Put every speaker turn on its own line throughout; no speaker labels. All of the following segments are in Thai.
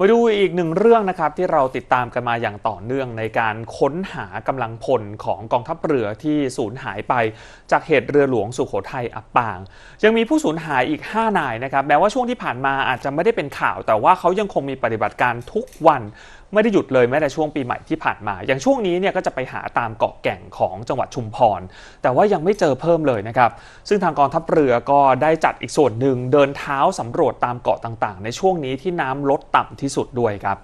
มาดูอีกหนึ่งเรื่องนะครับที่เราติดตามกันมาอย่างต่อเนื่องในการค้นหากำลังพลของกองทัพเรือที่สูญหายไป จากเหตุเรือหลวงสุโขทัยอับปาง ยังมีผู้สูญหายอีก 5 นายนะครับแม้ว่าช่วงที่ผ่านมาอาจจะไม่ได้เป็นข่าว แต่ว่าเขายังคงมีปฏิบัติการทุกวัน ไม่ได้หยุดเลยแม้แต่ช่วงปีใหม่ที่ผ่านมา อย่างช่วงนี้เนี่ยก็จะไปหาตามเกาะแก่งของจังหวัดชุมพร แต่ว่ายังไม่เจอเพิ่มเลยนะครับ ซึ่งทางกองทัพเรือก็ได้จัดอีกส่วนหนึ่งเดินเท้าสำรวจตามเกาะต่างๆ ในช่วงนี้ที่น้ำลดต่ำที่สุดด้วยครับ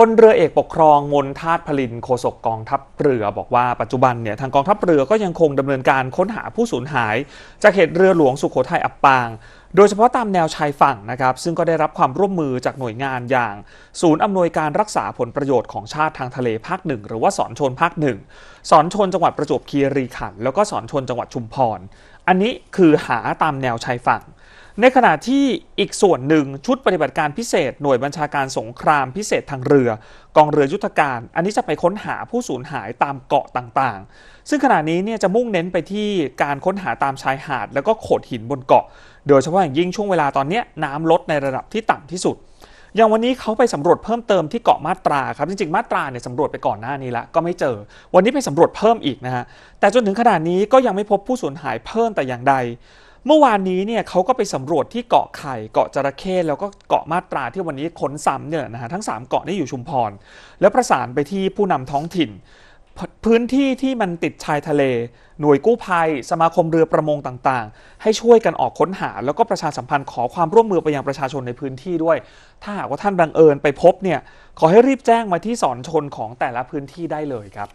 พลเรือเอกปกครองมนทาตพลินโฆษกกองทัพเรือบอกว่าปัจจุบันเนี่ยทางกองทัพเรือก็ยังคงดำเนินการค้นหาผู้สูญหาย จากเหตุเรือหลวงสุโขทัยอับปาง โดยเฉพาะตามแนวชายฝั่งนะครับ ซึ่งก็ได้รับความร่วมมือจากหน่วยงานอย่าง ศูนย์อำนวยการรักษาผลประโยชน์ของชาติทางทะเลภาคหนึ่งหรือว่าสอนชนภาคหนึ่งสอนชนจังหวัดประจวบคีรีขันธ์แล้วก็สอนชนจังหวัดชุมพร อันนี้คือหาตามแนวชายฝั่ง ในขณะที่อีกส่วนหนึ่งชุดปฏิบัติการพิเศษหน่วยบัญชาการสงครามพิเศษทางเรือ กองเรือยุทธการ อันนี้จะไปค้นหาผู้สูญหายตามเกาะต่างๆ ซึ่งขณะนี้เนี่ยจะมุ่งเน้นไปที่การค้นหาตามชายหาด แล้วก็โขดหินบนเกาะ โดยเฉพาะอย่างยิ่งช่วงเวลาตอนนี้น้ำลดในระดับที่ต่ำที่สุด อย่างวันนี้เขาไปสำรวจเพิ่มเติมที่เกาะมาตราครับจริงๆมาตราเนี่ยสำรวจไปก่อนหน้านี้แล้วก็ไม่เจอ วันนี้ไปสำรวจเพิ่มอีกนะฮะแต่จนถึงขนาดนี้ก็ยังไม่พบผู้สูญหายเพิ่มแต่อย่างใด เมื่อวานนี้เนี่ยเขาก็ไปสำรวจที่เกาะไข่เกาะจระเข้แล้วก็เกาะมาตราที่วันนี้ค้นซ้ำเนี่ยนะฮะทั้ง 3 เกาะนี่อยู่ชุมพร แล้วประสานไปที่ผู้นำท้องถิ่น พื้นที่ที่มันติดชายทะเล หน่วยกู้ภัย สมาคมเรือประมงต่างๆ ให้ช่วยกันออกค้นหา แล้วก็ประชาสัมพันธ์ขอความร่วมมือไปยังประชาชนในพื้นที่ด้วย ถ้าหากว่าท่านบังเอิญไปพบเนี่ยขอให้รีบแจ้งมาที่สอนชนของแต่ละพื้นที่ได้เลยครับ